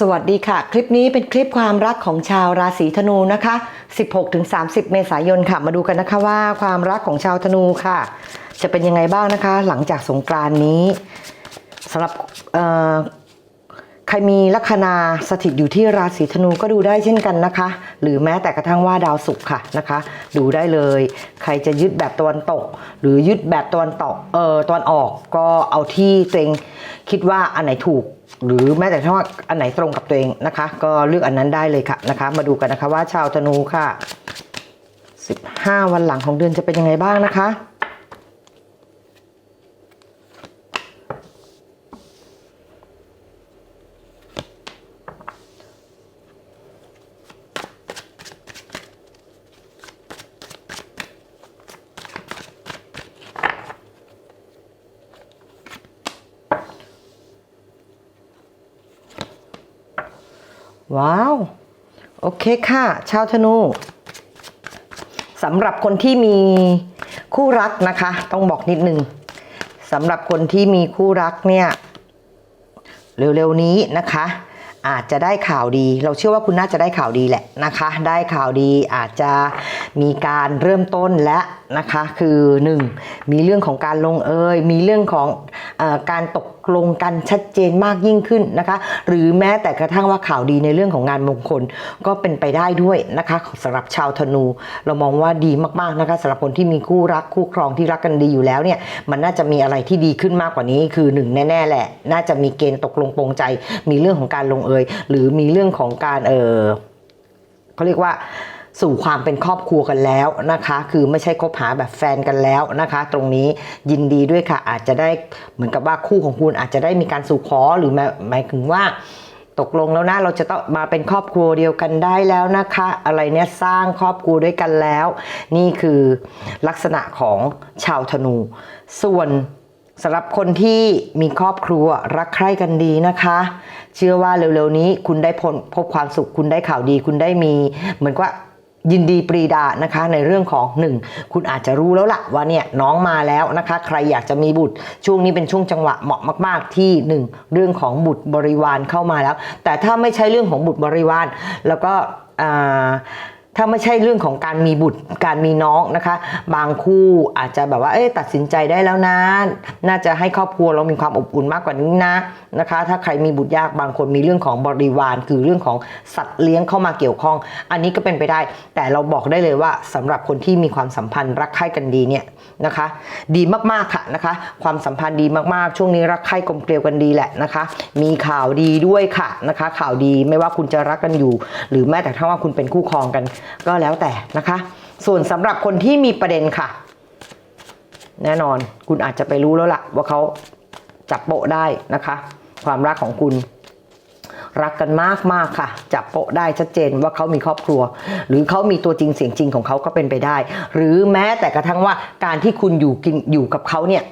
สวัสดีค่ะ คลิปนี้เป็นคลิปความรักของชาวราศีธนูนะคะ 16-30 เมษายนค่ะ มาดูกันนะคะว่าความรักของชาวธนูค่ะ จะเป็นยังไงบ้างนะคะ หลังจากสงกรานนี้สำหรับใครมีลัคนาสถิตอยู่ที่ราศีธนูก็ดูได้เช่นกันนะคะ หรือแม้แต่กระทั่งว่าดาวศุกร์ค่ะนะคะ ดูได้เลย ใครจะยึดแบบตะวันตก หรือยึดแบบตะวันตกเออตะวันออกก็เอาที่ตัวเองคิดว่าอันไหนถูก หรือแม้แต่ถ้าว่าอันไหนตรงกับตัวเองนะคะ ก็เลือกอันนั้นได้เลยค่ะนะคะ มาดูกันนะคะว่าชาวธนูค่ะ 15 วันหลังของเดือนจะเป็นยังไงบ้างนะคะ ว้าว โอเคค่ะ ชาวธนูสำหรับคนที่มีคู่รักนะคะ ต้องบอกนิดนึงสำหรับคนที่มีคู่รักเนี่ย เร็วๆนี้นะคะ อาจจะได้ข่าวดี เราเชื่อว่าคุณน่าจะได้ข่าวดีแหละนะคะ ได้ข่าวดีอาจจะ มีการเริ่มต้นและนะคะคือ 1. มีเรื่องของการลงเอยมีเรื่องของออการตกลงกันชัดเจนมากยิ่งขึ้นนะคะ หรือแม้แต่กระทั่งว่าข่าวดีในเรื่องของงานมงคลก็เป็นไปได้ด้วยนะคะสำหรับชาวธนู เรามองว่าดีมากๆนะคะสำหรับคนที่มีคู่รักคู่ครองที่รักกันดีอยู่แล้วเนี่ยมันน่าจะมีอะไรที่ดีขึ้นมากกว่านี้คือหนึ่งแน่ๆแหละ น่าจะมีเกณฑ์ตกลงปรงใจ มีเรื่องของการลงเอยหรือมีเรื่องของการเออเขาเรียกว่า สู่ความเป็นครอบครัวกันแล้วนะคะ คือไม่ใช่คบหาแบบแฟนกันแล้วนะคะ ตรงนี้ยินดีด้วยค่ะ อาจจะได้เหมือนกับว่าคู่ของคุณอาจจะได้มีการสู่ขอหรือหมายถึงว่าตกลงแล้วนะเราจะต้องมาเป็นครอบครัวเดียวกันได้แล้วนะคะ อะไรเนี่ยสร้างครอบครัวด้วยกันแล้ว นี่คือลักษณะของชาวธนู ส่วนสำหรับคนที่มีครอบครัวรักใคร่กันดีนะคะ เชื่อว่าเร็วๆนี้คุณได้พบพบความสุขคุณได้ข่าวดี คุณได้มีเหมือนว่า ยินดีปรีดานะคะในเรื่องของ 1 คุณอาจจะรู้แล้วล่ะว่าเนี่ยน้องมาแล้วนะคะ ใครอยากจะมีบุตรช่วงนี้เป็นช่วงจังหวะเหมาะมาก ๆ ที่ 1 เรื่องของบุตรบริวารเข้ามาแล้ว แต่ถ้าไม่ใช่เรื่องของบุตรบริวาร แล้วก็อ่า ถ้าไม่ใช่เรื่องของการมีบุตรการมีน้องนะคะ บางคู่อาจจะแบบว่าเอ๊ะตัดสินใจได้แล้วนะน่าจะให้ครอบครัวเรามีความอบอุ่นมากกว่านี้นะนะคะ ถ้าใครมีบุตรยากบางคนมีเรื่องของบริวาร คือเรื่องของสัตว์เลี้ยงเข้ามาเกี่ยวข้อง อันนี้ก็เป็นไปได้ แต่เราบอกได้เลยว่าสำหรับคนที่มีความสัมพันธ์รักใคร่กันดีเนี่ยนะคะ ดีมากๆค่ะนะคะ ความสัมพันธ์ดีมากๆ ช่วงนี้รักใคร่กลมเกลียวกันดีแหละนะคะ มีข่าวดีด้วยค่ะนะคะ ข่าวดีไม่ว่าคุณจะรักกันอยู่ หรือแม้แต่ถ้าว่าคุณเป็นคู่ครองกันก็แล้วแต่นะคะ ส่วนสำหรับคนที่มีประเด็นค่ะ แน่นอนคุณอาจจะไปรู้แล้วล่ะ ว่าเขาจับโปะได้นะคะ ความรักของคุณรักกันมากมากค่ะ จับโปะได้ชัดเจนว่าเขามีครอบครัว หรือเขามีตัวจริงเสียงจริงของเขาก็เป็นไปได้ หรือแม้แต่กระทั่งว่าการที่คุณอยู่กินอยู่กับเขาเนี่ย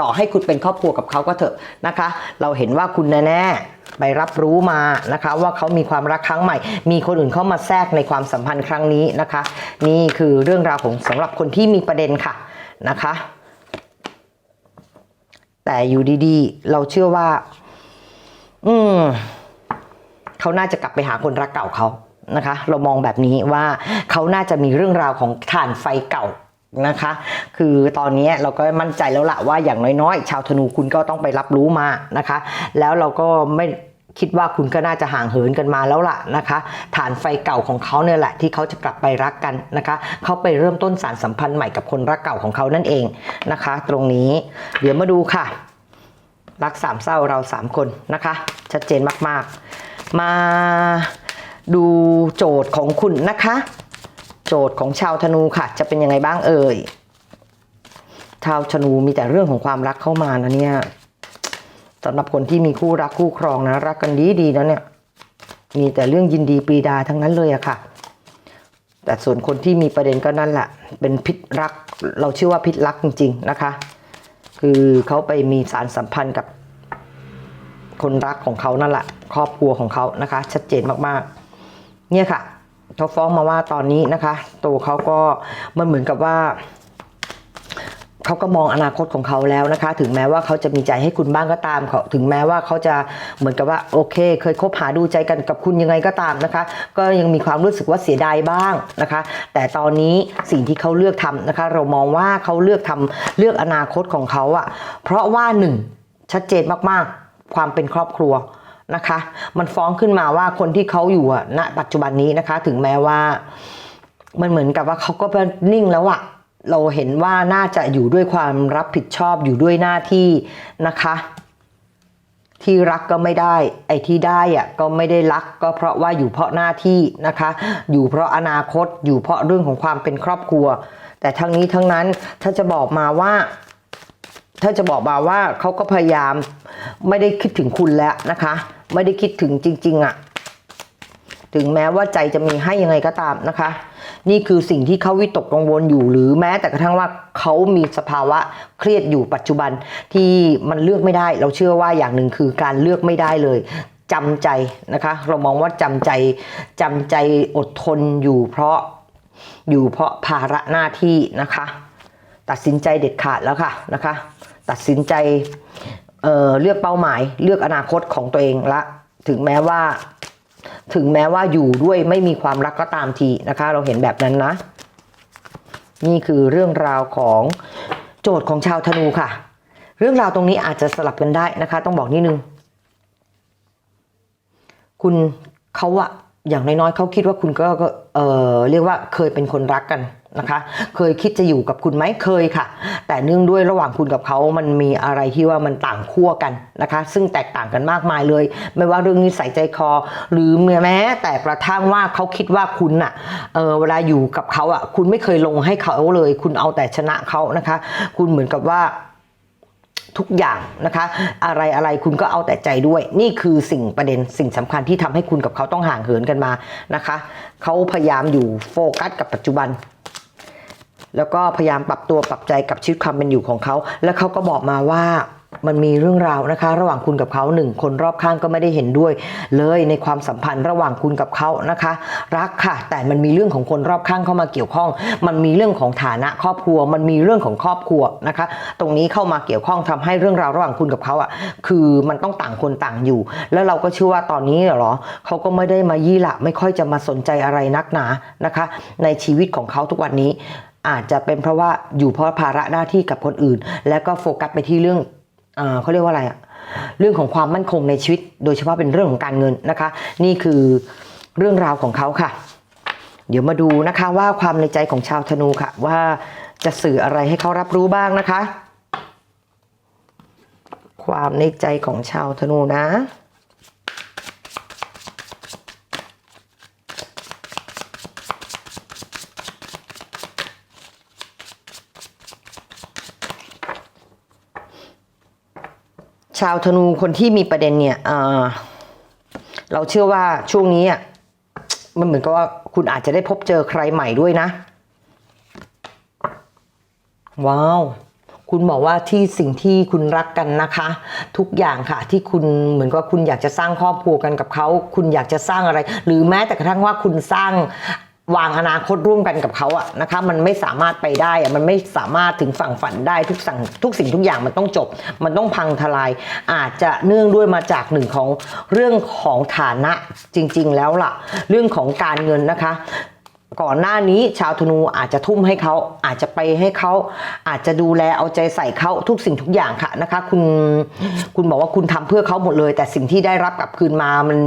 ต่อให้คุณเป็นครอบครัวกับเขาก็เถอะนะคะ เราเห็นว่าคุณแน่ๆไปรับรู้มานะคะ ว่าเขามีความรักครั้งใหม่ มีคนอื่นเข้ามาแทรกในความสัมพันธ์ครั้งนี้นะคะ นี่คือเรื่องราวของสำหรับคนที่มีประเด็นค่ะนะคะ แต่อยู่ดีๆ เราเชื่อว่า อืมเขาน่าจะกลับไปหาคนรักเก่าเขานะคะ เรามองแบบนี้ว่าเขาน่าจะมีเรื่องราวของถ่านไฟเก่า นะคะ คือตอนนี้เราก็มั่นใจแล้วละว่าอย่างน้อยๆ ชาวธนูคุณก็ต้องไปรับรู้มานะคะ แล้วเราก็ไม่คิดว่าคุณก็น่าจะห่างเหินกันมาแล้วล่ะนะคะ ฐานไฟเก่าของเขาเนี่ยแหละที่เขาจะกลับไปรักกันนะคะ เขาไปเริ่มต้นสารสัมพันธ์ใหม่กับคนรักเก่าของเขานั่นเองนะคะ ตรงนี้เดี๋ยวมาดูค่ะ รักสามเศร้าเราสามคนนะคะ ชัดเจนมากๆ มาดูโจทย์ของคุณนะคะ โจทย์ของชาวธนูค่ะ จะเป็นยังไงบ้างเอ่ย ชาวธนูมีแต่เรื่องของความรักเข้ามานะเนี่ยสำหรับคนที่มีคู่รักคู่ครองนะ รักกันดีดีนะเนี่ย มีแต่เรื่องยินดีปรีดาทั้งนั้นเลยอะค่ะ แต่ส่วนคนที่มีประเด็นก็นั่นแหละ เป็นพิษรัก เราเชื่อว่าพิษรักจริง ๆ นะคะ คือเขาไปมีสารสัมพันธ์กับคนรักของเขานั่นแหละ ครอบครัวของเขานะคะ ชัดเจนมากๆ เนี่ยค่ะ เขาฟ้องมาว่าตอนนี้นะคะตัวเขาก็มันเหมือนกับว่าเขาก็มองอนาคตของเขาแล้วนะคะ ถึงแม้ว่าเขาจะมีใจให้คุณบ้างก็ตามเขาถึงแม้ว่าเขาจะเหมือนกับว่าโอเค เคยคบหาดูใจกันกับคุณยังไงก็ตามนะคะ ก็ยังมีความรู้สึกว่าเสียดายบ้างนะคะ แต่ตอนนี้สิ่งที่เขาเลือกทำนะคะ เรามองว่าเขาเลือกทำเลือกอนาคตของเขาอะเพราะว่าหนึ่งชัดเจนมากๆ ความเป็นครอบครัว นะคะ มันฟ้องขึ้นมาว่าคนที่เขาอยู่อะณปัจจุบันนี้นะคะ ถึงแม้ว่า มันเหมือนกับว่าเขาก็นิ่งแล้วอะเราเห็นว่าน่าจะอยู่ด้วยความรับผิดชอบอยู่ด้วยหน้าที่นะคะ ที่รักก็ไม่ได้ ไอ้ที่ได้อะก็ไม่ได้รักก็เพราะว่าอยู่เพราะหน้าที่นะคะ อยู่เพราะอนาคตอยู่เพราะเรื่องของความเป็นครอบครัว แต่ทั้งนี้ทั้งนั้นถ้าจะบอกมาว่า ถ้าจะบอกมาว่าเขาก็พยายามไม่ได้คิดถึงคุณแล้วนะคะ ไม่ได้คิดถึงจริง ๆอะถึงแม้ว่าใจจะมีให้ยังไงก็ตามนะคะ นี่คือสิ่งที่เขาวิตกกังวลอยู่ หรือแม้แต่กระทั่งว่าเขามีสภาวะเครียดอยู่ปัจจุบันที่มันเลือกไม่ได้ เราเชื่อว่าอย่างหนึ่งคือการเลือกไม่ได้เลยจำใจนะคะ เรามองว่าจำใจจำใจอดทนอยู่เพราะอยู่เพราะภาระหน้าที่นะคะ ตัดสินใจเด็ดขาดแล้วค่ะนะคะ ตัดสินใจเเลือกเป้าหมายเลือกอนาคตของตัวเองละ ถึงแม้ว่า ถึงแม้ว่าอยู่ด้วยไม่มีความรักก็ตามทีนะคะ เราเห็นแบบนั้นนะ นี่คือเรื่องราวของโจทย์ของชาวธนูค่ะ เรื่องราวตรงนี้อาจจะสลับกันได้นะคะ ต้องบอกนิดนึง คุณเขาอะอย่างน้อยๆเขาคิดว่าคุณก็ก็เออเรียกว่าเคยเป็นคนรักกัน นะคะ เคยคิดจะอยู่กับคุณไหมเคยค่ะ แต่เนื่องด้วยระหว่างคุณกับเขามันมีอะไรที่ว่ามันต่างขั้วกันนะคะ ซึ่งแตกต่างกันมากมายเลย ไม่ว่าเรื่องนิสัยใจคอ หรือแม้แต่กระทั่งว่าเขาคิดว่าคุณอะเออเวลาอยู่กับเขาอะคุณไม่เคยลงให้เขาเลย คุณเอาแต่ชนะเขานะคะ คุณเหมือนกับว่าทุกอย่างนะคะ อะไรอะไรคุณก็เอาแต่ใจด้วย นี่คือสิ่งประเด็นสิ่งสำคัญที่ทำให้คุณกับเขาต้องห่างเหินกันมานะคะ เขาพยายามอยู่โฟกัสกับปัจจุบัน แล้วก็พยายามปรับตัวปรับใจกับชีวิตความเป็นอยู่ของเขา แล้วเขาก็บอกมาว่ามันมีเรื่องราวนะคะ ระหว่างคุณกับเขาหนึ่งคนรอบข้างก็ไม่ได้เห็นด้วย เลยในความสัมพันธ์ระหว่างคุณกับเขานะคะ รักค่ะ แต่มันมีเรื่องของคนรอบข้างเข้ามาเกี่ยวข้อง มันมีเรื่องของฐานะครอบครัว มันมีเรื่องของครอบครัวนะคะ ตรงนี้เข้ามาเกี่ยวข้องทำให้เรื่องราวระหว่างคุณกับเขาอะคือมันต้องต่างคนต่างอยู่ แล้วเราก็เชื่อว่าตอนนี้เหรอเขาก็ไม่ได้มายี่หละไม่ค่อยจะมาสนใจอะไรนักหนานะคะ ในชีวิตของเขาทุกวันนี้ อาจจะเป็นเพราะว่าอยู่เพราะภาระหน้าที่กับคนอื่น แล้วก็โฟกัสไปที่เรื่องเอ่อเขาเรียกว่าอะไรอะเรื่องของความมั่นคงในชีวิต โดยเฉพาะเป็นเรื่องของการเงินนะคะ นี่คือเรื่องราวของเขาค่ะ เดี๋ยวมาดูนะคะว่าความในใจของชาวธนูค่ะ ว่าจะสื่ออะไรให้เขารับรู้บ้างนะคะ ความในใจของชาวธนูนะาวธนูคนที่มีประเด็นเนี่ยเอ่อเราเชื่อว่าช่วงนี้อะมันเหมือนกับว่าคุณอาจจะได้พบเจอใครใหม่ด้วยนะ ว้าว คุณบอกว่าที่สิ่งที่คุณรักกันนะคะ ทุกอย่างค่ะ ที่คุณเหมือนกับคุณอยากจะสร้างครอบครัวกันกับเขา คุณอยากจะสร้างอะไร หรือแม้แต่กระทั่งว่าคุณสร้าง วางอนาคตร่วมกันกับเขาอะนะคะมันไม่สามารถไปได้อะมันไม่สามารถถึงฝั่งฝันได้ทุกสั่งทุกสิ่งทุกอย่างมันต้องจบ มันต้องพังทลาย อาจจะเนื่องด้วยมาจากหนึ่งของเรื่องของฐานะจริง ๆ แล้วล่ะ เรื่องของการเงินนะคะ ก่อนหน้านี้ชาวธนูอาจจะทุ่มให้เขาอาจจะไปให้เขาอาจจะดูแลเอาใจใส่เขาทุกสิ่งทุกอย่างค่ะนะคะ คุณคุณบอกว่าคุณทำเพื่อเขาหมดเลย แต่สิ่งที่ได้รับกลับคืนมามัน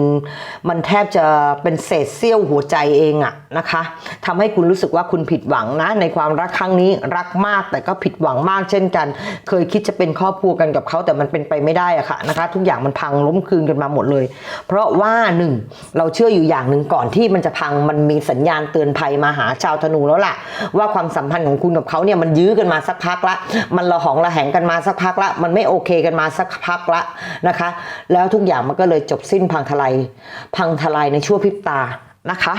มันแทบจะเป็นเศษเสี้ยวหัวใจเองอะนะคะทำให้คุณรู้สึกว่าคุณผิดหวังนะ ในความรักครั้งนี้รักมากแต่ก็ผิดหวังมากเช่นกัน เคยคิดจะเป็นครอบครัวกันกับเขาแต่มันเป็นไปไม่ได้อะค่ะนะคะ ทุกอย่างมันพังล้มคืนกันมาหมดเลย เพราะว่าหนึ่งเราเชื่ออยู่อย่างหนึ่งก่อนที่มันจะพังมันมีสัญญาณเตือนภัยมาหาชาวธนูแล้วล่ะ ว่าความสัมพันธ์ของคุณกับเขาเนี่ยมันยื้อกันมาสักพักละ มันระหองระแหงกันมาสักพักละ มันไม่โอเคกันมาสักพักละนะคะ แล้วทุกอย่างมันก็เลยจบสิ้นพังทลายพังทลายในชั่วพริบตานะคะ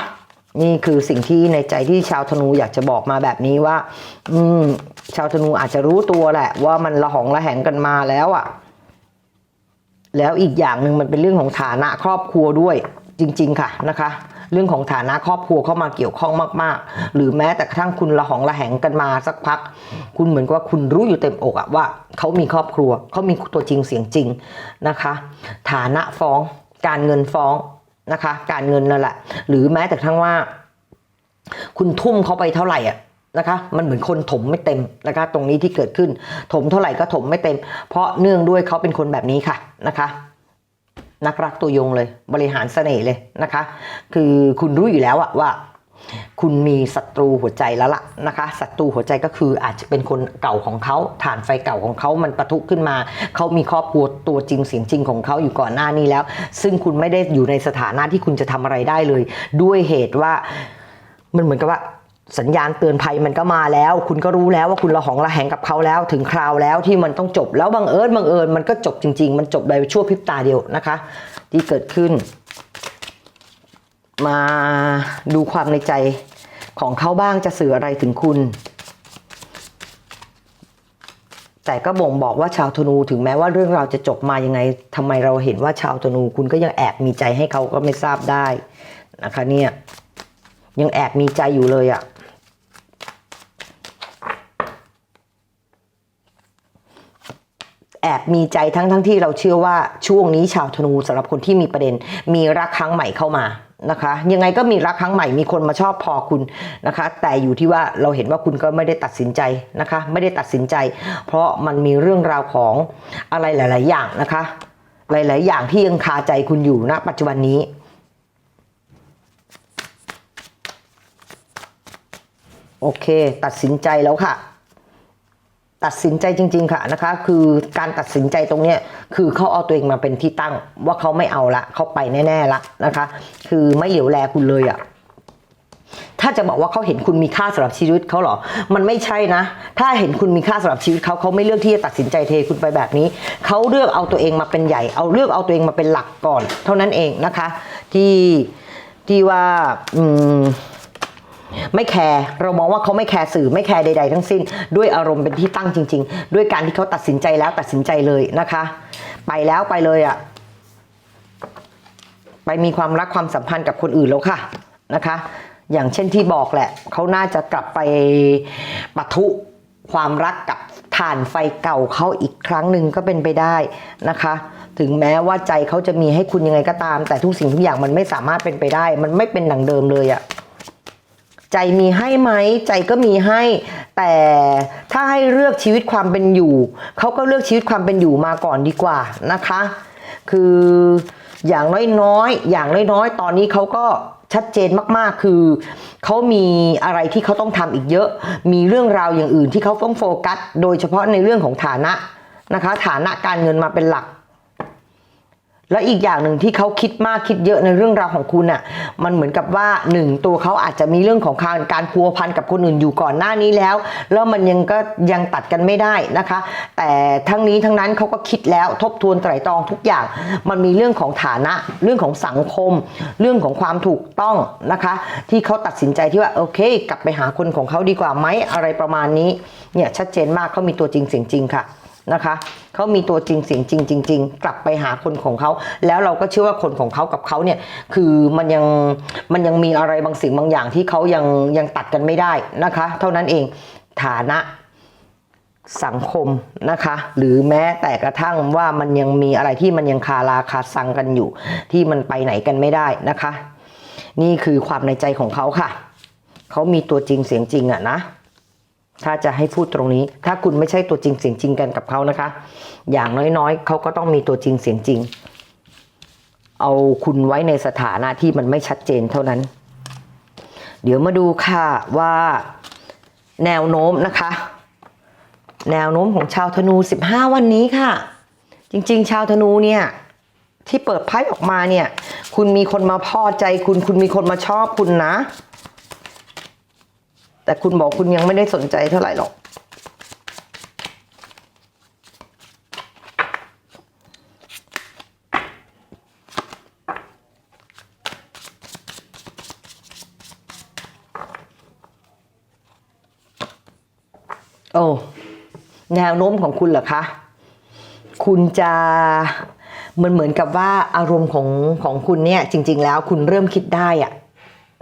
นี่คือสิ่งที่ในใจที่ชาวธนูอยากจะบอกมาแบบนี้ว่า อืม ชาวธนูอาจจะรู้ตัวแหละ ว่ามันระหองระแหงกันมาแล้วอะ่ะ แล้วอีกอย่างหนึ่งมันเป็นเรื่องของฐานะครอบครัวด้วย จริง ๆ ค่ะนะคะ เรื่องของฐานะครอบครัวเข้ามาเกี่ยวข้องมาก ๆ หรือแม้แต่กระทั่งคุณละหองละแหงกันมาสักพัก คุณเหมือนกับว่าคุณรู้อยู่เต็มอกอะว่าเขามีครอบครัวเขามีตัวจริงเสียงจริงนะคะ ฐานะฟ้องการเงินฟ้องนะคะ การเงินนั่นแหละ หรือแม้แต่กระทั่งว่า คุณทุ่มเขาไปเท่าไหร่อะนะคะ มันเหมือนคนถมไม่เต็มนะคะ ตรงนี้ที่เกิดขึ้น ถมเท่าไหร่ก็ถมไม่เต็ม เพราะเนื่องด้วยเขาเป็นคนแบบนี้ค่ะนะคะ นักรักตัวยงเลย บริหารเสน่ห์เลยนะคะ คือคุณรู้อยู่แล้วอะว่า คุณมีศัตรูหัวใจแล้วล่ะนะคะศัตรูหัวใจก็คืออาจจะเป็นคนเก่าของเขาฐานไฟเก่าของเขามันปะทุขึ้นมา เขามีครอบครัวตัวจริงเสียงจริงของเขาอยู่ก่อนหน้านี้แล้ว ซึ่งคุณไม่ได้อยู่ในสถานะที่คุณจะทำอะไรได้เลย ด้วยเหตุว่ามันเหมือนกับว่า สัญญาณเตือนภัยมันก็มาแล้ว คุณก็รู้แล้วว่าคุณระหองระแหงกับเขาแล้ว ถึงคราวแล้วที่มันต้องจบแล้วบังเอิญบังเอิญมันก็จบจริง ๆ มันจบในชั่วพริบตาเดียวนะคะ ที่เกิดขึ้น มาดูความในใจของเขาบ้างจะสื่ออะไรถึงคุณ แต่ก็บ่งบอกว่าชาวธนูถึงแม้ว่าเรื่องราวจะจบมายังไงทำไมเราเห็นว่าชาวธนูคุณก็ยังแอบมีใจให้เขาก็ไม่ทราบได้นะคะเนี่ยยังแอบมีใจอยู่เลยอะ่ะ อบมีใจทั้งทั้งที่เราเชื่อว่าช่วงนี้ชาวธนูสำหรับคนที่มีประเด็น มีรักครั้งใหม่เข้ามานะคะ ยังไงก็มีรักครั้งใหม่มีคนมาชอบพอคุณนะคะ แต่อยู่ที่ว่าเราเห็นว่าคุณก็ไม่ได้ตัดสินใจนะคะ ไม่ได้ตัดสินใจ เพราะมันมีเรื่องราวของอะไรหลาย ๆ อย่างนะคะ หลาย ๆ อย่างที่ยังคาใจคุณอยู่ณปัจจุบันนี้โอเค ตัดสินใจแล้วค่ะ ตัดสินใจจริง ๆ ค่ะนะคะ คือการตัดสินใจตรงเนี้ยคือเขาเอาตัวเองมาเป็นที่ตั้ง ว่าเขาไม่เอาละเขาไปแน่ๆละนะคะ คือไม่เหลียวแลคุณเลยอะ่ะถ้าจะบอกว่าเขาเห็นคุณมีค่าสำหรับชีวิตเขาเหรอ มันไม่ใช่นะ ถ้าเห็นคุณมีค่าสำหรับชีวิตเขาเขาไม่เลือกที่จะตัดสินใจเทคุณไปแบบนี้ เขาเลือกเอาตัวเองมาเป็นใหญ่ เอาเลือกเอาตัวเองมาเป็นหลักก่อน เท่านั้นเองนะคะ ที่ที่ว่าอืม ไม่แคร์เรามองว่าเขาไม่แคร์สื่อไม่แคร์ใด ๆ ทั้งสิ้น ด้วยอารมณ์เป็นที่ตั้งจริง ๆ ด้วยการที่เขาตัดสินใจแล้วตัดสินใจเลยนะคะ ไปแล้วไปเลยอะ่ะไปมีความรักความสัมพันธ์กับคนอื่นแล้วค่ะนะคะ อย่างเช่นที่บอกแหละเขาน่าจะกลับไปปะทุความรักกับฐานไฟเก่าเขาอีกครั้งหนึ่งก็เป็นไปได้นะคะ ถึงแม้ว่าใจเขาจะมีให้คุณยังไงก็ตาม แต่ทุกสิ่งทุกอย่างมันไม่สามารถเป็นไปได้ มันไม่เป็นหนังเดิมเลยอะ ใจมีให้ไหมใจก็มีให้ แต่ถ้าให้เลือกชีวิตความเป็นอยู่เขาก็เลือกชีวิตความเป็นอยู่มาก่อนดีกว่านะคะ คืออย่างน้อยๆอย่างน้อยๆตอนนี้เขาก็ชัดเจนมากๆ คือเขามีอะไรที่เขาต้องทำอีกเยอะ มีเรื่องราวอย่างอื่นที่เขาต้องโฟกัส โดยเฉพาะในเรื่องของฐานะนะคะ ฐานะการเงินมาเป็นหลัก แล้วอีกอย่างหนึ่งที่เขาคิดมากคิดเยอะในเรื่องราวของคุณอะ มันเหมือนกับว่าหนึ่งตัวเขาอาจจะมีเรื่องของการการพัวพันกับคนอื่นอยู่ก่อนหน้านี้แล้ว แล้วมันยังก็ยังตัดกันไม่ได้นะคะ แต่ทั้งนี้ทั้งนั้นเขาก็คิดแล้วทบทวนไตร่ตรองทุกอย่าง มันมีเรื่องของฐานะ เรื่องของสังคม เรื่องของความถูกต้องนะคะ ที่เขาตัดสินใจที่ว่าโอเค กลับไปหาคนของเขาดีกว่าไหมอะไรประมาณนี้เนี่ยชัดเจนมากเขามีตัวจริงเสียงจริงค่ะ นะคะเขามีตัวจริงเสียงจริงจริงๆกลับไปหาคนของเขาแล้วเราก็เชื่อว่าคนของเขากับเขาเนี่ยคือมันยังมันยังมีอะไรบางสิ่งบางอย่างที่เขายังยังตัดกันไม่ได้นะคะ เท่านั้นเองฐานะสังคมนะคะ หรือแม้แต่กระทั่งว่ามันยังมีอะไรที่มันยังคาราคาซังกันอยู่ ที่มันไปไหนกันไม่ได้นะคะ นี่คือความในใจของเขาค่ะ เขามีตัวจริงเสียงจริงอะนะ ถ้าจะให้พูดตรงนี้ ถ้าคุณไม่ใช่ตัวจริงเสียงจริงกันกับเขานะคะ อย่างน้อยๆ เขาก็ต้องมีตัวจริงเสียงจริง เอาคุณไว้ในสถานะที่มันไม่ชัดเจนเท่านั้น เดี๋ยวมาดูค่ะว่าแนวโน้มนะคะ แนวโน้มของชาวธนู 15 วันนี้ค่ะ จริง ๆ ชาวธนูเนี่ยที่เปิดไพ่ออกมาเนี่ย คุณมีคนมาพอใจคุณ คุณมีคนมาชอบคุณนะ แต่คุณบอกคุณยังไม่ได้สนใจเท่าไหร่หรอก โอ้ แนวโน้มของคุณเหรอคะ คุณจะมันเหมือนกับว่าอารมณ์ของของคุณเนี่ย จริง ๆ แล้วคุณเริ่มคิดได้อะ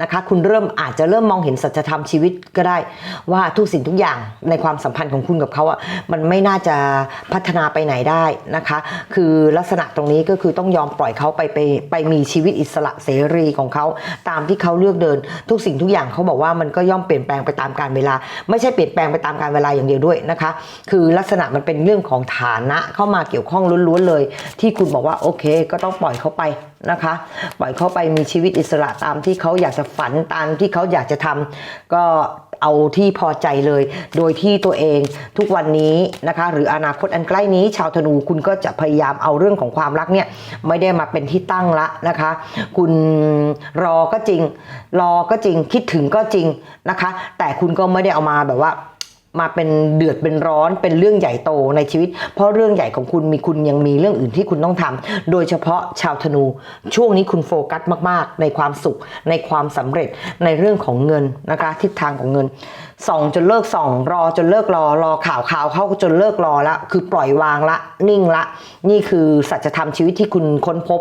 นะคะคุณเริ่มอาจจะเริ่มมองเห็นสัจธรรมชีวิตก็ได้ ว่าทุกสิ่งทุกอย่างในความสัมพันธ์ของคุณกับเขาอะมันไม่น่าจะพัฒนาไปไหนได้นะคะ คือลักษณะตรงนี้ก็คือต้องยอมปล่อยเขาไปไปไปมีชีวิตอิสระเสรีของเขาตามที่เขาเลือกเดิน ทุกสิ่งทุกอย่างเขาบอกว่ามันก็ย่อมเปลี่ยนแปลงไปตามกาลเวลา ไม่ใช่เปลี่ยนแปลงไปตามกาลเวลาอย่างเดียวด้วยนะคะ คือลักษณะมันเป็นเรื่องของฐานะเข้ามาเกี่ยวข้องล้วนๆเลย ที่คุณบอกว่าโอเค ก็ต้องปล่อยเขาไปนะคะปล่อยเขาไปมีชีวิตอิสระตามที่เขาอยากจะฝันตามที่เขาอยากจะทำก็เอาที่พอใจเลย โดยที่ตัวเองทุกวันนี้นะคะ หรืออนาคตอันใกล้นี้ ชาวธนูคุณก็จะพยายามเอาเรื่องของความรักเนี่ยไม่ได้มาเป็นที่ตั้งละนะคะ คุณรอก็จริง รอก็จริงคิดถึงก็จริงนะคะ แต่คุณก็ไม่ได้เอามาแบบว่า มาเป็นเดือดเป็นร้อนเป็นเรื่องใหญ่โตในชีวิต เพราะเรื่องใหญ่ของคุณมีคุณยังมีเรื่องอื่นที่คุณต้องทำโดยเฉพาะชาวธนู ช่วงนี้คุณโฟกัสมาก ๆ ในความสุข ในความสำเร็จในเรื่องของเงินนะคะทิศทางของเงินส่องจนเลิกส่อง รอจนเลิกรอรอข่าวข่าวเข้าจนเลิกรอละคือปล่อยวางละ นิ่งละ นี่คือสัจธรรมชีวิตที่คุณค้นพบ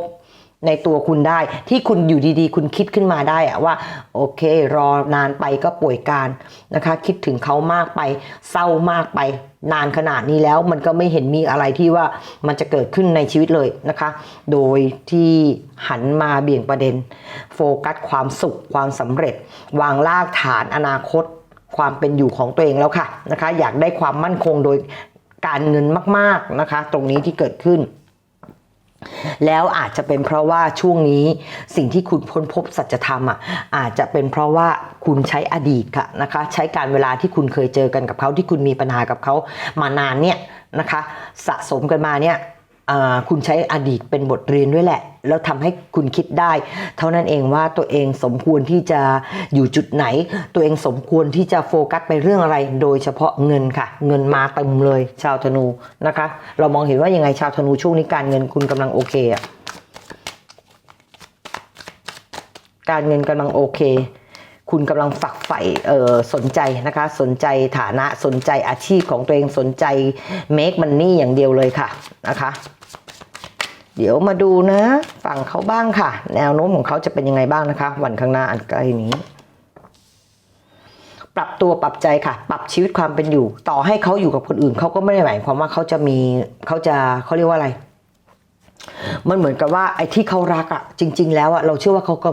ในตัวคุณได้ ที่คุณอยู่ดีๆ คุณคิดขึ้นมาได้อะว่า โอเค รอนานไปก็ป่วยการนะคะ คิดถึงเขามากไป เศร้ามากไป นานขนาดนี้แล้วมันก็ไม่เห็นมีอะไรที่ว่ามันจะเกิดขึ้นในชีวิตเลยนะคะ โดยที่หันมาเบี่ยงประเด็น โฟกัสความสุขความสำเร็จ วางรากฐานอนาคต ความเป็นอยู่ของตัวเองแล้วค่ะนะคะ อยากได้ความมั่นคงโดยการเงินมาก ๆนะคะ ตรงนี้ที่เกิดขึ้น แล้วอาจจะเป็นเพราะว่าช่วงนี้สิ่งที่คุณพ้นพบสัจธรรมอะอาจจะเป็นเพราะว่าคุณใช้อดีตค่ะนะคะ ใช้การเวลาที่คุณเคยเจอกันกับเขาที่คุณมีปัญหากับเขามานานเนี่ยนะคะ สะสมกันมาเนี่ย คุณใช้อดีตเป็นบทเรียนด้วยแหละ แล้วทำให้คุณคิดได้ เท่านั้นเองว่าตัวเองสมควรที่จะอยู่จุดไหน ตัวเองสมควรที่จะโฟกัสไปเรื่องอะไร โดยเฉพาะเงินค่ะ เงินมาเต็มเลยชาวธนูนะคะ เรามองเห็นว่ายังไงชาวธนูช่วงนี้การเงินคุณกำลังโอเคอะการเงินกำลังโอเค คุณกำลังฝักใฝ่เออสนใจนะคะ สนใจฐานะสนใจอาชีพของตัวเองสนใจ make money อย่างเดียวเลยค่ะนะคะ เดี๋ยวมาดูนะ ฝั่งเขาบ้างค่ะ แนวโน้มของเขาจะเป็นยังไงบ้างนะคะ วันข้างหน้าอันใกล้นี้ปรับตัวปรับใจค่ะ ปรับชีวิตความเป็นอยู่ ต่อให้เขาอยู่กับคนอื่นเขาก็ไม่ได้หมายความว่าเขาจะมีเขาจะเขาเรียกว่าอะไร มันเหมือนกับว่าไอ้ที่เขารักอะจริง ๆ แล้วอะเราเชื่อว่าเขาก็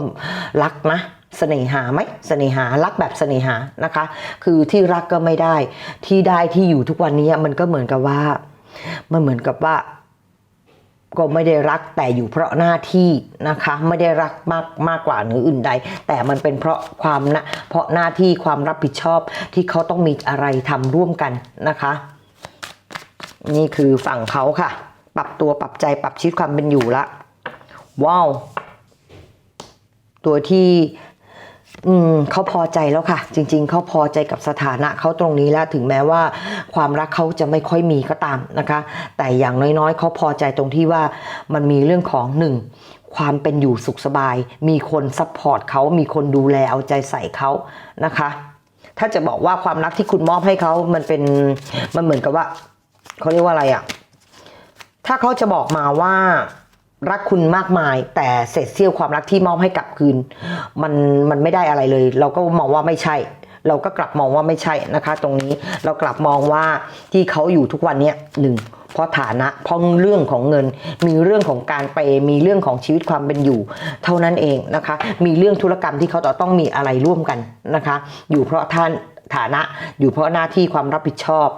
รักนะ เสน่หาไหมเสน่หารักแบบเสน่หานะคะ คือที่รักก็ไม่ได้ ที่ได้ที่อยู่ทุกวันนี้มันก็เหมือนกับว่า มันเหมือนกับว่า ก็ไม่ได้รักแต่อยู่เพราะหน้าที่นะคะ ไม่ได้รักมากมากกว่าหนืออื่นใด แต่มันเป็นเพราะความนะเพราะหน้าที่ความรับผิดชอบที่เขาต้องมีอะไรทำร่วมกันนะคะ นี่คือฝั่งเขาค่ะ ปรับตัวปรับใจปรับชีวิตความเป็นอยู่ละว้าวตัวที่ อืมเขาพอใจแล้วค่ะ จริง ๆเขาพอใจกับสถานะเขาตรงนี้แล้วถึงแม้ว่าความรักเขาจะไม่ค่อยมีก็ตามนะคะ แต่อย่างน้อยๆเขาพอใจตรงที่ว่ามันมีเรื่องของหนึ่งความเป็นอยู่สุขสบาย มีคนซัพพอร์ตเขามีคนดูแลเอาใจใส่เขานะคะ ถ้าจะบอกว่าความรักที่คุณมอบให้เขามันเป็นมันเหมือนกับว่าเขาเรียกว่าอะไรอะถ้าเขาจะบอกมาว่า รักคุณมากมาย แต่เศษเสี้ยวความรักที่มอบให้กลับคืน มันมันไม่ได้อะไรเลย เราก็มองว่าไม่ใช่ เราก็กลับมองว่าไม่ใช่นะคะ ตรงนี้เรากลับมองว่าที่เขาอยู่ทุกวันเนี้ยหนึ่งเพราะฐานะเพราะเรื่องของเงิน มีเรื่องของการไปมีเรื่องของชีวิตความเป็นอยู่ เท่านั้นเองนะคะ มีเรื่องธุรกรรมที่เขาต้องมีอะไรร่วมกันนะคะ อยู่เพราะท่านฐานะอยู่เพราะหน้าที่ความรับผิดชอบ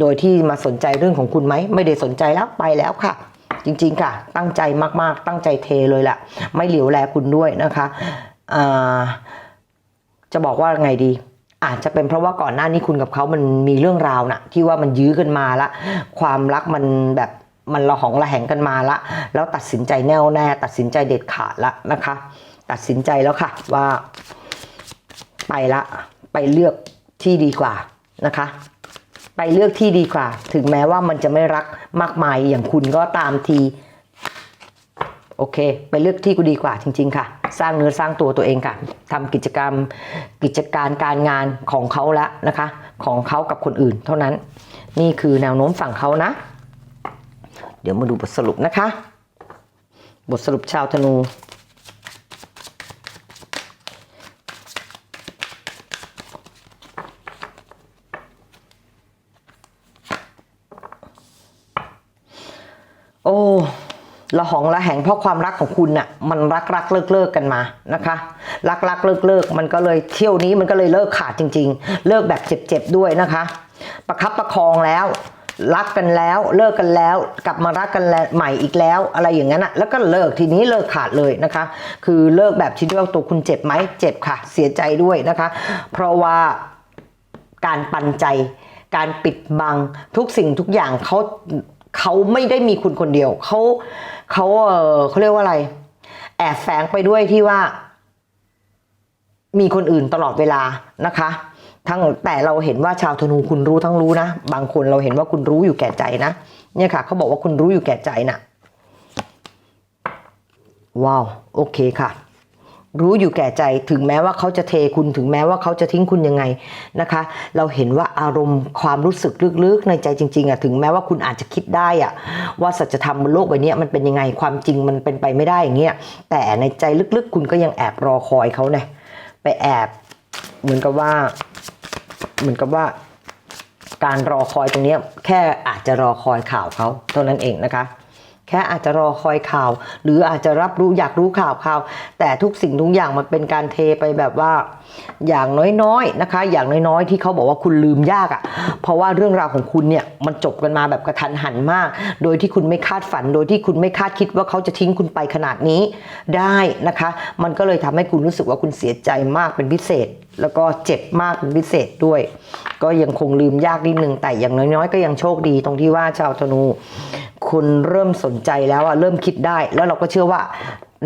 โดยที่มาสนใจเรื่องของคุณไหมไม่ได้สนใจแล้วไปแล้วค่ะ จริงๆค่ะ ตั้งใจมากๆ ตั้งใจเทเลยแหละไม่เหลียวแลคุณด้วยนะคะจะบอกว่าไงดี อาจจะเป็นเพราะว่าก่อนหน้านี้คุณกับเขามันมีเรื่องราวนะที่ว่ามันยื้อกันมาละ ความรักมันแบบมันระหองระแหงกันมาละ แล้วตัดสินใจแน่วแน่ ตัดสินใจเด็ดขาดละนะคะ ตัดสินใจแล้วค่ะว่าไปละ ไปเลือกที่ดีกว่านะคะ ไปเลือกที่ดีกว่า ถึงแม้ว่ามันจะไม่รักมากมายอย่างคุณก็ตามที โอเค ไปเลือกที่กูดีกว่าจริง ๆ ค่ะ สร้างเนื้อสร้างตัวตัวเองค่ะทำกิจกรรมกิจการการงานของเขาละนะคะ ของเขากับคนอื่น เท่านั้น นี่คือแนวโน้มฝั่งเขานะ เดี๋ยวมาดูบทสรุปนะคะ บทสรุปชาวธนู โอ้ละหองละแหงเพราะความรักของคุณน่ะมันรักรักเลิกเลิกกันมานะคะ รักรักเลิกเลิกมันก็เลยเที่ยวนี้มันก็เลยเลิกขาดจริง ๆ เลิกแบบเจ็บๆด้วยนะคะ ประคับประคองแล้ว รักกันแล้วเลิกกันแล้ว กลับมารักกันใหม่อีกแล้ว อะไรอย่างนั้นอะแล้วก็เลิกทีนี้เลิกขาดเลยนะคะ คือเลิกแบบที่เรียกว่าตัวคุณเจ็บไหมเจ็บค่ะ เสียใจด้วยนะคะ เพราะว่าการปันใจ การปิดบังทุกสิ่งทุกอย่างเขา เขาไม่ได้มีคุณคนเดียว เขาเขาเออเขาเรียกว่าอะไร แอบแฝงไปด้วยที่ว่า มีคนอื่นตลอดเวลานะคะ ทั้งแต่เราเห็นว่าชาวธนูคุณรู้ทั้งรู้นะ บางคนเราเห็นว่าคุณรู้อยู่แก่ใจนะ เนี่ยค่ะเขาบอกว่าคุณรู้อยู่แก่ใจนะว้าว โอเคค่ะ รู้อยู่แก่ใจถึงแม้ว่าเขาจะเทคุณถึงแม้ว่าเขาจะทิ้งคุณยังไงนะคะ เราเห็นว่าอารมณ์ความรู้สึกลึกๆในใจจริงๆอะถึงแม้ว่าคุณอาจจะคิดได้อะว่าสัจธรรมบนโลกใบนี้มันเป็นยังไงความจริงมันเป็นไปไม่ได้อย่างเงี้ยแต่ในใจลึกๆ คุณก็ยังแอบรอคอยเขาเนี่ยไปแอบเหมือนกับว่าเหมือนกับว่าการรอคอยตรงนี้แค่อาจจะรอคอยข่าวเขาเท่านั้นเองนะคะ แค่อาจจะรอคอยข่าว หรืออาจจะรับรู้อยากรู้ข่าวข่าว แต่ทุกสิ่งทุกอย่างมันเป็นการเทไปแบบว่า อย่างน้อยๆนะคะ อย่างน้อยๆ ที่เขาบอกว่าคุณลืมยากอะ่ะ เพราะว่าเรื่องราวของคุณเนี่ยมันจบกันมาแบบกระทันหันมาก โดยที่คุณไม่คาดฝัน โดยที่คุณไม่คาดคิดว่าเขาจะทิ้งคุณไปขนาดนี้ได้นะคะ มันก็เลยทำให้คุณรู้สึกว่าคุณเสียใจมากเป็นพิเศษ แล้วก็เจ็บมากเป็นพิเศษด้วย ก็ยังคงลืมยากนิดนึงแต่อย่างน้อยๆ ก็ยังโชคดีตรงที่ว่าชาวธนูคุณเริ่มสนใจแล้วอะเริ่มคิดได้ แล้วเราก็เชื่อว่า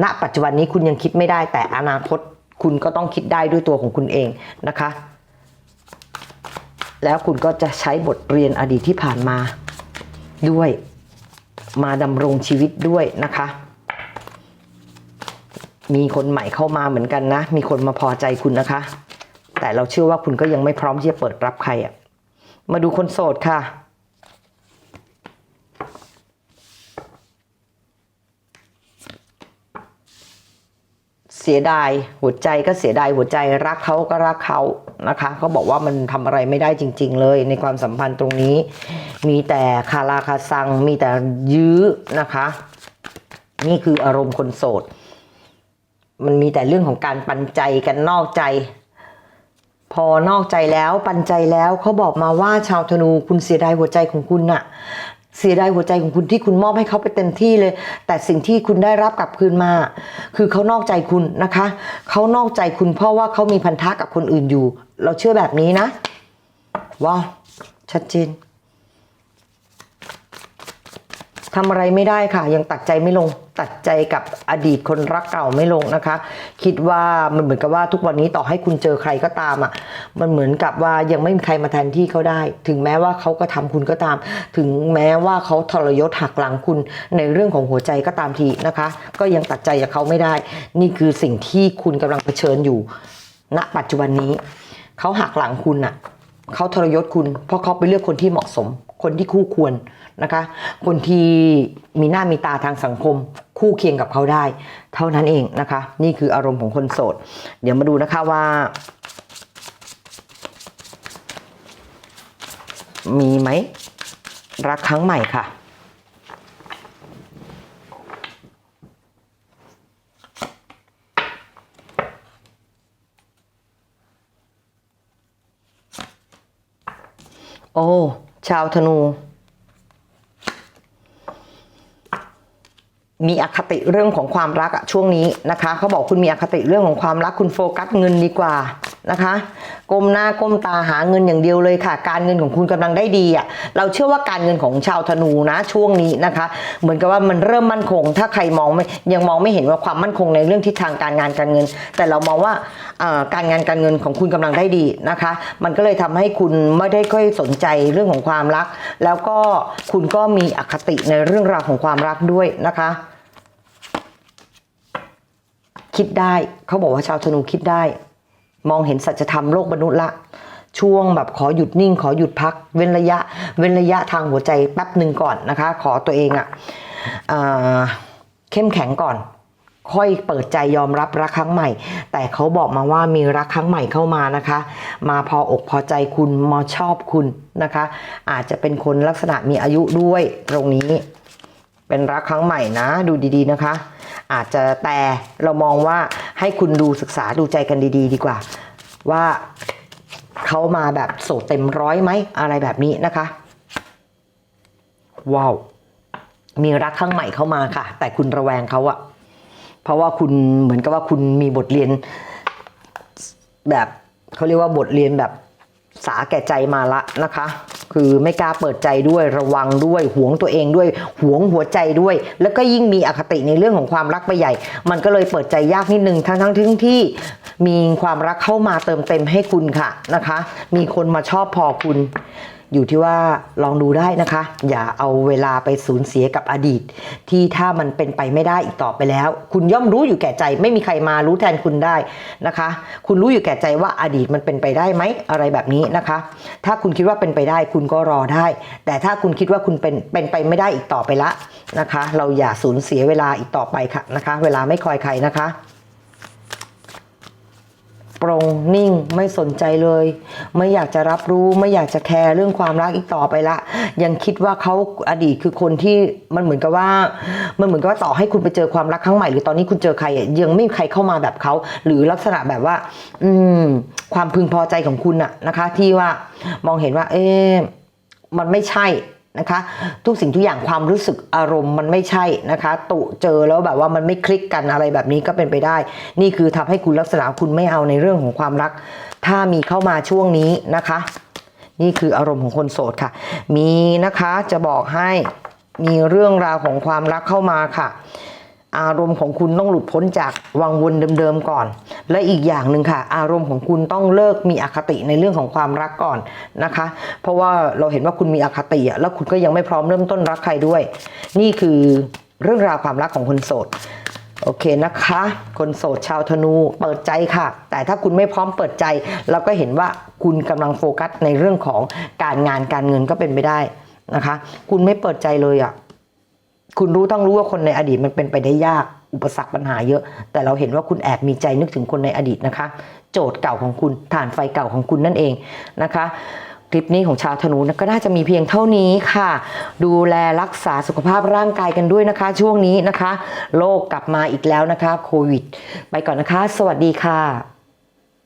ณ ปัจจุบันนี้คุณยังคิดไม่ได้แต่อนาคต คุณก็ต้องคิดได้ด้วยตัวของคุณเองนะคะ แล้วคุณก็จะใช้บทเรียนอดีตที่ผ่านมาด้วยมาดำรงชีวิตด้วยนะคะ มีคนใหม่เข้ามาเหมือนกันนะ มีคนมาพอใจคุณนะคะ แต่เราเชื่อว่าคุณก็ยังไม่พร้อมที่จะเปิดรับใครอะ่ะ มาดูคนโสดค่ะ เสียดายหัวใจก็เสียดายหัวใจรักเขาก็รักเขานะคะเขาบอกว่ามันทำอะไรไม่ได้จริง ๆ เลย ในความสัมพันธ์ตรงนี้ มีแต่คาราคาซัง มีแต่ยื้อนะคะ นี่คืออารมณ์คนโสด มันมีแต่เรื่องของการปันใจกันนอกใจ พอนอกใจแล้วปันใจแล้วเขาบอกมาว่าชาวธนูคุณเสียดายหัวใจของคุณน่ะ เสียดายหัวใจของคุณที่คุณมอบให้เขาไปเต็มที่เลย แต่สิ่งที่คุณได้รับกลับคืนมา คือเขานอกใจคุณนะคะเขานอกใจคุณเพราะว่าเขามีพันธะกับคนอื่นอยู่ เราเชื่อแบบนี้นะว้าวชัดเจน ทำอะไรไม่ได้ค่ะ ยังตัดใจไม่ลงตัดใจกับอดีตคนรักเก่าไม่ลงนะคะ คิดว่ามันเหมือนกับว่าทุกวันนี้ต่อให้คุณเจอใครก็ตามอะมันเหมือนกับว่ายังไม่มีใครมาแทนที่เขาได้ ถึงแม้ว่าเขาก็ทำคุณก็ตาม ถึงแม้ว่าเขาทรยศหักหลังคุณในเรื่องของหัวใจก็ตามทีนะคะ ก็ยังตัดใจกับเขาไม่ได้ นี่คือสิ่งที่คุณกำลังเผชิญอยู่ ณ ปัจจุบันนี้เขาหักหลังคุณอะเขาทรยศคุณ เพราะเขาไปเลือกคนที่เหมาะสม คนที่คู่ควรนะคะ คนที่มีหน้ามีตาทางสังคม คู่เคียงกับเขาได้ เท่านั้นเองนะคะ นี่คืออารมณ์ของคนโสด เดี๋ยวมาดูนะคะว่า มีไหม รักครั้งใหม่ค่ะโอ้ ชาวธนู มีอคติเรื่องของความรักอะช่วงนี้นะคะเขาบอกคุณมีอคติเรื่องของความรักคุณโฟกัสเงินดีกว่านะคะก้มหน้าก้มตาหาเงินอย่างเดียวเลยค่ะ การเงินของคุณกำลังได้ดีอะเราเชื่อว่าการเงินของชาวธนูนะช่วงนี้นะคะ เหมือนกับว่ามันเริ่มมั่นคง ถ้าใครมองไม่ยังมองไม่เห็นว่าความมั่นคงในเรื่องทิศทางการงานการเงิน แต่เรามองว่าการงานการเงินของคุณกำลังได้ดีนะคะ มันก็เลยทำให้คุณไม่ได้ค่อยสนใจเรื่องของความรัก แล้วก็คุณก็มีอคติในเรื่องราวของความรักด้วยนะคะคิดได้เขาบอกว่าชาวธนูคิดได้ มองเห็นสัจธรรมโลกมนุษย์ละ ช่วงแบบขอหยุดนิ่ง ขอหยุดพัก เว้นระยะ เว้นระยะทางหัวใจแป๊บหนึ่งก่อนนะคะ ขอตัวเองอะ่ะเข้มแข็งก่อน ค่อยเปิดใจยอมรับรักครั้งใหม่ แต่เขาบอกมาว่ามีรักครั้งใหม่เข้ามานะคะ มาพออกพอใจคุณมาชอบคุณนะคะ อาจจะเป็นคนลักษณะมีอายุด้วยตรงนี้เป็นรักครั้งใหม่นะ ดูดีๆนะคะ อาจจะแต่เรามองว่า ให้คุณดูศึกษาดูใจกันดีๆดีกว่า ว่าเขามาแบบโสดเต็มร้อยไหมอะไรแบบนี้นะคะว้าวมีรักครั้งใหม่เข้ามาค่ะ แต่คุณระแวงเขาอะเพราะว่าคุณเหมือนกับว่าคุณมีบทเรียน แบบเขาเรียกว่าบทเรียนแบบสาแก่ใจมาละนะคะ คือไม่กล้าเปิดใจด้วยระวังด้วยหวงตัวเองด้วยหวงหัวใจด้วย แล้วก็ยิ่งมีอคติในเรื่องของความรักไปใหญ่ มันก็เลยเปิดใจยากนิดนึงทั้งทั้งที่ที่มีความรักเข้ามาเติมเต็มให้คุณค่ะนะคะ มีคนมาชอบพอคุณ อยู่ที่ว่าลองดูได้นะคะ อย่าเอาเวลาไปสูญเสียกับอดีต ที่ถ้ามันเป็นไปไม่ได้อีกต่อไปแล้ว คุณย่อมรู้อยู่แก่ใจ ไม่มีใครมารู้แทนคุณได้นะคะ คุณรู้อยู่แก่ใจว่าอดีตมันเป็นไปได้ไหมอะไรแบบนี้นะคะ ถ้าคุณคิดว่าเป็นไปได้คุณก็รอได้ แต่ถ้าคุณคิดว่าคุณเป็นเป็นไปไม่ได้อีกต่อไปละนะคะ เราอย่าสูญเสียเวลาอีกต่อไปค่ะนะคะ เวลาไม่คอยใครนะคะ ปรงนิ่งไม่สนใจเลย ไม่อยากจะรับรู้ไม่อยากจะแคร์เรื่องความรักอีกต่อไปละ ยังคิดว่าเขาอดีตคือคนที่มันเหมือนกับว่า มันเหมือนกับว่าต่อให้คุณไปเจอความรักครั้งใหม่หรือตอนนี้คุณเจอใครยังไม่มีใครเข้ามาแบบเขาหรือลักษณะแบบว่า อืม ความพึงพอใจของคุณอะนะคะ ที่ว่ามองเห็นว่า เอ๊ะมันไม่ใช่ นะคะ ทุกสิ่งทุกอย่างความรู้สึกอารมณ์มันไม่ใช่นะคะ ตุเจอแล้วแบบว่ามันไม่คลิกกันอะไรแบบนี้ก็เป็นไปได้ นี่คือทำให้คุณลักษณะคุณไม่เอาในเรื่องของความรัก ถ้ามีเข้ามาช่วงนี้นะคะ นี่คืออารมณ์ของคนโสดค่ะ มีนะคะจะบอกให้มีเรื่องราวของความรักเข้ามาค่ะ อารมณ์ของคุณต้องหลุดพ้นจากวังวนเดิมๆก่อน และอีกอย่างหนึ่งค่ะ อารมณ์ของคุณต้องเลิกมีอคติในเรื่องของความรักก่อนนะคะ เพราะว่าเราเห็นว่าคุณมีอคติอะแล้วคุณก็ยังไม่พร้อมเริ่มต้นรักใครด้วย นี่คือเรื่องราวความรักของคนโสดโอเคนะคะ คนโสดชาวธนูเปิดใจค่ะ แต่ถ้าคุณไม่พร้อมเปิดใจ เราก็เห็นว่าคุณกำลังโฟกัสในเรื่องของการงานการเงินก็เป็นไปได้นะคะ คุณไม่เปิดใจเลยอะ่ะ คุณรู้ต้องรู้ว่าคนในอดีตมันเป็นไปได้ยากอุปสรรคปัญหาเยอะ แต่เราเห็นว่าคุณแอบมีใจนึกถึงคนในอดีตนะคะ โจทย์เก่าของคุณฐานไฟเก่าของคุณนั่นเองนะคะคลิปนี้ของชาวธนูนะก็น่าจะมีเพียงเท่านี้ค่ะ ดูแลรักษาสุขภาพร่างกายกันด้วยนะคะ ช่วงนี้นะคะโรคกลับมาอีกแล้วนะคะโควิด ไปก่อนนะคะ สวัสดีค่ะ